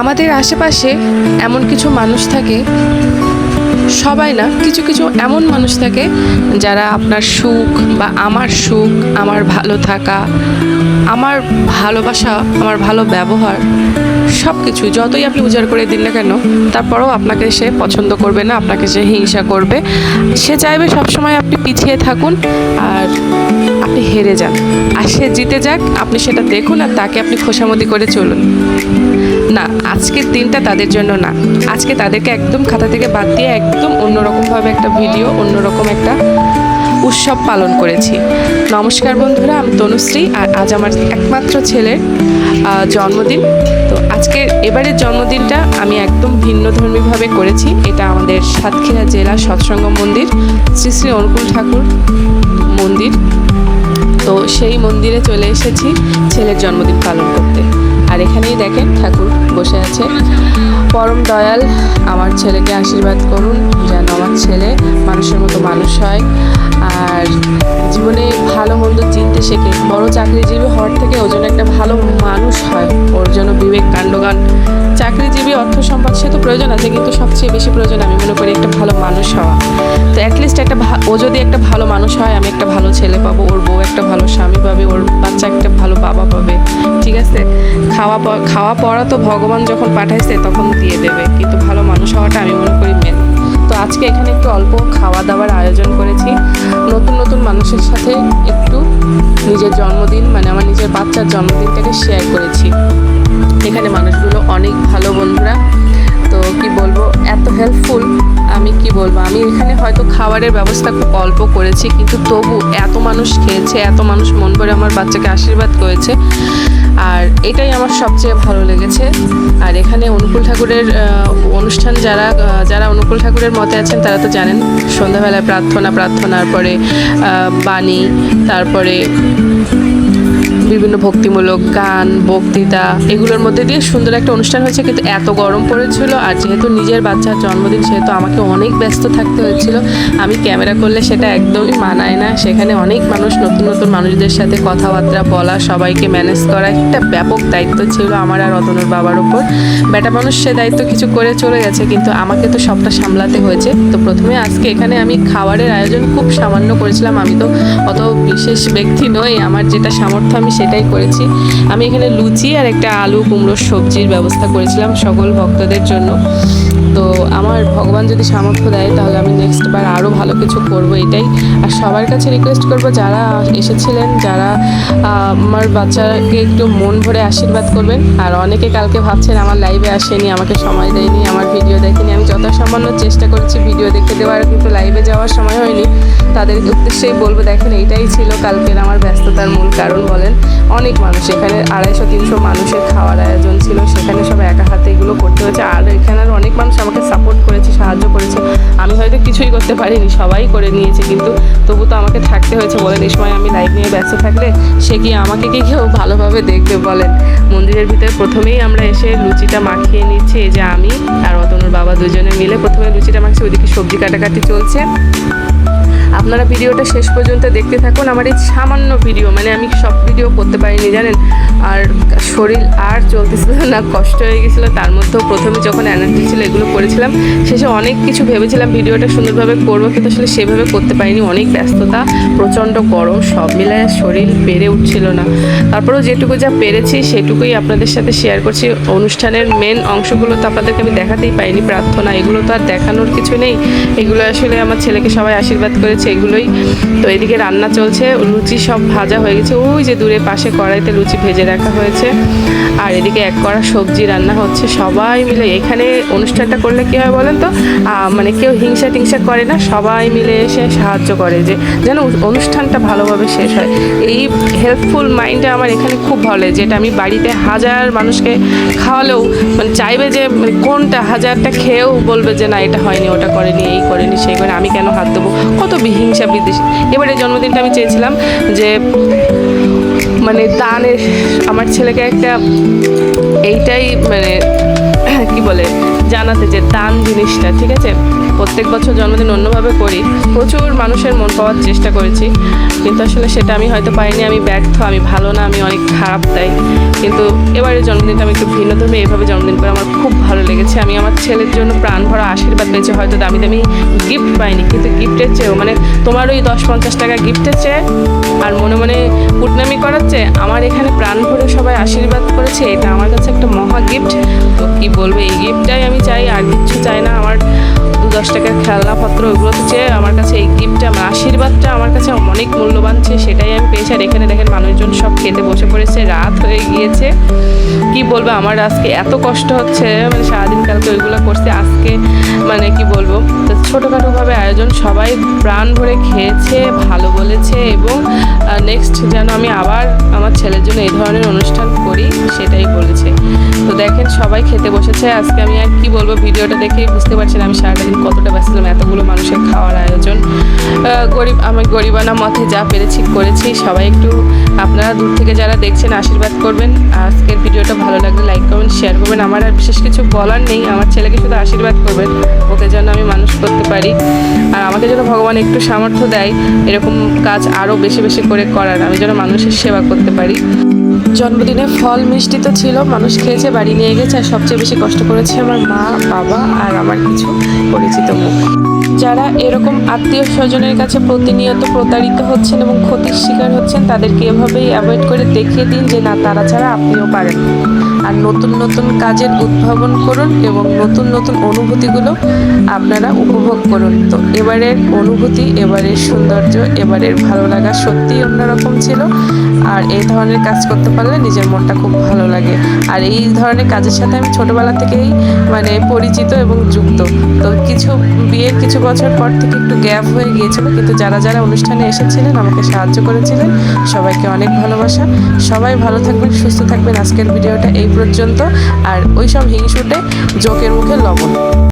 আমাদের আশেপাশে এমন কিছু মানুষ থাকে, সবাই না, কিছু কিছু এমন মানুষ থাকে যারা আপনার সুখ বা আমার সুখ, আমার ভালো থাকা, আমার ভালোবাসা, আমার ভালো ব্যবহার সব কিছু যতই আপনি উজাড় করে দিন না কেন, তারপরেও আপনাকে সে পছন্দ করবে না, আপনাকে সে হিংসা করবে। সে চাইবে সবসময় আপনি পিছিয়ে থাকুন আর আপনি হেরে যান। আর সে জিতে যাক, আপনি সেটা দেখুন আর তাকে আপনি খোসামতি করে চলুন। না, আজকের দিনটা তাদের জন্য না। আজকে তাদেরকে একদম খাতা থেকে বাদ দিয়ে একদম অন্যরকমভাবে একটা ভিডিও, অন্যরকম একটা উৎসব পালন করেছি। নমস্কার বন্ধুরা, আমি তনুশ্রী আর আজ আমার একমাত্র ছেলের জন্মদিন। তো আজকে এবারের জন্মদিনটা আমি একদম ভিন্ন ধর্মীভাবে করেছি। এটা আমাদের সাতক্ষীরা জেলা সৎসঙ্গ মন্দির, শ্রী শ্রী অনুকূল ঠাকুর মন্দির। তো সেই মন্দিরে চলে এসেছি ছেলের জন্মদিন পালন করতে। আর এখানেই দেখেন ঠাকুর। বসে আছে। পরম দয়াল, আমার ছেলেকে আশীর্বাদ করুন, যেন আমার ছেলে মানুষের মতো মানুষ হয়। আর জীবনে ভালো মন্দ চিনতে শেখে। বড় চাকরিজীবী হওয়ার থেকে ওজন একটা ভালো মানুষ হয়। ওর জন্য বিবেক, কাণ্ডগান, চাকরিজীবী অর্থ সম্পদ, সে তো প্রয়োজন আছে, কিন্তু সবচেয়ে বেশি প্রয়োজন আমি মনে করি একটা ভালো মানুষ হওয়া। তো অ্যাটলিস্ট একটা ও যদি একটা ভালো মানুষ হয়, আমি একটা ভালো ছেলে পাবো, ওর বউ একটা ভালো স্বামী পাবে, ওর বাচ্চা একটা ভালো বাবা পাবে। ঠিক আছে? খাওয়া খাওয়া পড়া তো ভগবান যখন পাঠাইছে তখন দিয়ে দেবে, কিন্তু ভালো মানুষ হওয়াটা আমি মনে করি মেন তো আজকে এখানে একটু অল্প খাওয়া দাওয়ার আয়োজন করেছি। নতুন নতুন মানুষের সাথে একটু নিজের জন্মদিন মানে আমার নিজের বাচ্চার জন্মদিনটাকে শেয়ার করেছি। এখানে মানুষগুলো অনেক এখানে হয়তো খাবারের ব্যবস্থা খুব অল্প করেছি, কিন্তু তবু এত মানুষ খেয়েছে, এত মানুষ মন ভরে আমার বাচ্চাকে আশীর্বাদ করেছে। আর এটাই আমার সবচেয়ে ভালো লেগেছে। আর এখানে অনুকূল ঠাকুরের অনুষ্ঠান যারা যারা অনুকূল ঠাকুরের মতে আছেন, তারা তো জানেন, সন্ধ্যাবেলায় প্রার্থনা, প্রার্থনার পরে বাণী, তারপরে বিভিন্ন ভক্তিমূলক গান, বক্তৃতা, এগুলোর মধ্যে দিয়ে সুন্দর একটা অনুষ্ঠান হয়েছে। কিন্তু এত গরম পড়েছিল আর যেহেতু নিজের বাচ্চার জন্মদিন, সেহেতু আমাকে অনেক ব্যস্ত থাকতে হয়েছিল। আমি ক্যামেরা করলে সেটা একদমই মানায় না। সেখানে অনেক মানুষ, নতুন নতুন মানুষদের সাথে কথাবার্তা বলা, সবাইকে ম্যানেজ করা একটা ব্যাপক দায়িত্ব ছিল আমার আর অতনুর বাবার উপর। বেটা মানুষ, সে দায়িত্ব কিছু করে চলে গেছে, কিন্তু আমাকে তো সবটা সামলাতে হয়েছে। তো প্রথমে আজকে এখানে আমি খাবারের আয়োজন খুব সামান্য করেছিলাম। আমি তো অত বিশেষ ব্যক্তি নই। আমার যেটা সামর্থ্য আমি সেটাই করেছি। আমি এখানে লুচি আর একটা আলু, কুমড়োর সবজির ব্যবস্থা করেছিলাম সকল ভক্তদের জন্য। তো আমার ভগবান যদি সামর্থ্য দেয়, তাহলে আমি নেক্সট বার আরও ভালো কিছু করব এটাই। আর সবার কাছে রিকোয়েস্ট করব, যারা এসেছিলেন, যারা আমার বাচ্চাকে একটু মন ভরে আশীর্বাদ করবেন। আর অনেকে কালকে ভাবছেন আমার লাইভে আসেনি, আমাকে সময় দেয়নি, আমার ভিডিও দেখেনি। আমি যথাসামান্য চেষ্টা করেছি ভিডিও দেখে দেওয়ার, কিন্তু লাইভে যাওয়ার সময় হয়নি। তাদের উদ্দেশ্যেই বলব, দেখেন এইটাই ছিল কালকের আমার ব্যস্ততার মূল কারণ বলেন। অনেক মানুষ এখানে, আড়াইশো, তিনশো মানুষের খাওয়ার আয়োজন ছিল, সেখানে সব একা হাতে এগুলো করতে হয়েছে। আর এখানের অনেক মানুষ আমাকে সাপোর্ট করেছে, সাহায্য করেছে। আমি হয়তো কিছুই করতে পারিনি, সবাই করে নিয়েছে, কিন্তু তবু তো আমাকে থাকতে হয়েছে বলেন এই সময় আমি লাইফ নিয়ে ব্যস্ত থাকলে সে কি আমাকে কি কেউ ভালোভাবে দেখবে বলেন? মন্দিরের ভিতরে প্রথমেই আমরা এসে লুচিটা মাখিয়ে নিচ্ছি যে আমি আর অতনুর বাবা দুজনে মিলে প্রথমে লুচিটা মাখছি ওইদিকে সবজি কাটাকাটি চলছে। আপনারা ভিডিওটা শেষ পর্যন্ত দেখতে থাকুন। আমার এই সামান্য ভিডিও মানে আমি সব ভিডিও করতে পারিনি, জানেন? আর শরীর আর চলতেছিল না, কষ্ট হয়ে গেছিল। তার মধ্যেও প্রথমে যখন এনার্জি ছিল, এগুলো করেছিলাম। শেষে অনেক কিছু ভেবেছিলাম, ভিডিওটা সুন্দরভাবে করব, কিন্তু আসলে সেভাবে করতে পারিনি। অনেক ব্যস্ততা, প্রচণ্ড গরম, সব মিলায় শরীর পেরে উঠছিল না। তারপরেও যেটুকু যা পেরেছি, সেটুকুই আপনাদের সাথে শেয়ার করছি। অনুষ্ঠানের মেন অংশগুলো তো আপনাদেরকে আমি দেখাতেই পাইনি প্রার্থনা, এগুলো তো আর দেখানোর কিছু নেই। এগুলো আসলে আমার ছেলেকে সবাই আশীর্বাদ করেছে। এগুলোই। তো এদিকে রান্না চলছে, লুচি সব ভাজা হয়ে গেছে। ওই যে দূরে পাশে কড়াইতে লুচি ভেজে রাখা হয়েছে। আর এদিকে এক কড়া সবজি রান্না হচ্ছে সবাই মিলে। এখানে অনুষ্ঠানটা করলে কী হয় বলেন তো? মানে কেউ হিংসা টিংসা করে না, সবাই মিলে এসে সাহায্য করে যে যেন অনুষ্ঠানটা ভালোভাবে শেষ হয়। এই হেল্পফুল মাইন্ডটা আমার এখানে খুব ভালো যেটা আমি বাড়িতে হাজার মানুষকে খাওয়ালেও মানে চাইবে যে মানে কোনটা হাজারটা খেয়েও বলবে যে, না, এটা হয়নি, ওটা করেনি, এই করেনি, সেই করে আমি কেন হাত দেবো কত বিহিংসা বিদ্বেষ। এবারে জন্মদিনটা আমি চেয়েছিলাম যে মানে দানের, আমার ছেলেকে একটা এইটাই মানে কি বলে, জানাতে যে দান জিনিসটা, ঠিক আছে? প্রত্যেক বছর জন্মদিন অন্যভাবে করি। প্রচুর মানুষের মন পাওয়ার চেষ্টা করেছি। কিন্তু আসলে সেটা আমি হয়তো পাইনি, আমি ব্যর্থ, আমি ভালো না, আমি অনেক খারাপ তাই। কিন্তু এবারের জন্মদিনটা আমি একটু ভিন্ন ধর্মে এভাবে জন্মদিন করে আমার খুব ভালো লেগেছে। আমি আমার ছেলের জন্য প্রাণ ভরা আশীর্বাদ পেয়েছি, হয়তো দামি দামি গিফট পাইনি। কিন্তু গিফটের চেয়েও মানে তোমার ওই দশ পঞ্চাশ টাকা গিফটের চেয়ে আর মনে মনে কুটনামি করার চেয়ে আমার এখানে প্রাণ ভরে সবাই আশীর্বাদ করেছে, এটা আমার কাছে একটা মহা গিফট তো কী বলব, এই গিফটটাই আমি চাই, আর কিচ্ছু চাই না। আমার দশ টাকার খেলনাপত্র ওইগুলো চেয়ে আমার কাছে এই গিফটটা আশীর্বাদটা আমার কাছে অনেক মূল্যবান ছে সেটাই আমি পেয়েছি। আর এখানে দেখেন মানুষজন সব খেতে বসে পড়েছে, রাত হয়ে গিয়েছে। কি বলব, আমার আজকে এত কষ্ট হচ্ছে মানে সারাদিন কালকে ওইগুলো করছে, আজকে মানে কি বলব, তো ছোটোখাটোভাবে আয়োজন সবাই প্রাণ ভরে খেয়েছে, ভালো বলেছে এবং নেক্সট যেন আমি আবার আমার ছেলের জন্য এই ধরনের অনুষ্ঠান করি, সেটাই দেখেন সবাই খেতে বসেছে। আজকে আমি আর কি বলব, ভিডিওটা দেখেই বুঝতে পারছেন আমি সারাটা দিন কতটা ব্যস্ত ছিলাম, এতগুলো মানুষের খাওয়ার আয়োজন। গরিব, আমি গরিবানা মতে যা পেরেছি করেছি, সবাই একটু আপনারা দূর থেকে যারা দেখছেন আশীর্বাদ করবেন। আজকের ভিডিওটা ভালো লাগলে লাইক করবেন শেয়ার করবেন। আমার আর বিশেষ কিছু বলার নেই, আমার ছেলেকে শুধু আশীর্বাদ করবেন, ওকে যেন আমি মানুষ করতে পারি। আর আমাকে যেন ভগবান একটু সামর্থ্য দেয়, এরকম কাজ আরও বেশি বেশি করে করার, আমি যেন মানুষের সেবা করতে পারি। জন্মদিনে ফল মিষ্টি তো ছিল, মানুষ খেয়েছে, বাড়ি নিয়ে গেছে, আর সবচেয়ে বেশি কষ্ট করেছে আমার মা, বাবা আর আমার কিছু পরিচিত মুখ যারা এরকম আত্মীয় স্বজনের কাছে প্রতিনিয়ত প্রতারিত হচ্ছেন এবং ক্ষতির শিকার হচ্ছেন, তাদেরকে এভাবেই অ্যাভয়েড করে দেখিয়ে দিন যে না, তারা ছাড়া আপনিও পারেন আর নতুন নতুন কাজের উদ্ভাবন করুন এবং নতুন নতুন অনুভূতিগুলো আপনারা উপভোগ করুন। তো এবারের অনুভূতি, এবারের সৌন্দর্য, এবারের ভালো লাগা সত্যিই অন্যরকম ছিল। আর এই ধরনের কাজ করতে পারলে নিজের মনটা খুব ভালো লাগে। আর এই ধরনের কাজের সাথে আমি ছোটোবেলা থেকেই মানে পরিচিত এবং যুক্ত। তো কিছু বিয়ের কিছু বছর পর থেকে একটু গ্যাপ হয়ে গিয়েছিল, কিন্তু যারা যারা অনুষ্ঠানে এসেছিলেন, আমাকে সাহায্য করেছিলেন। সবাইকে অনেক ভালোবাসা। সবাই ভালো থাকবেন, সুস্থ থাকবেন। আজকের ভিডিওটা এই পর্যন্ত। আর ওই সব হিংসুটে, জোকের মুখে লবণ।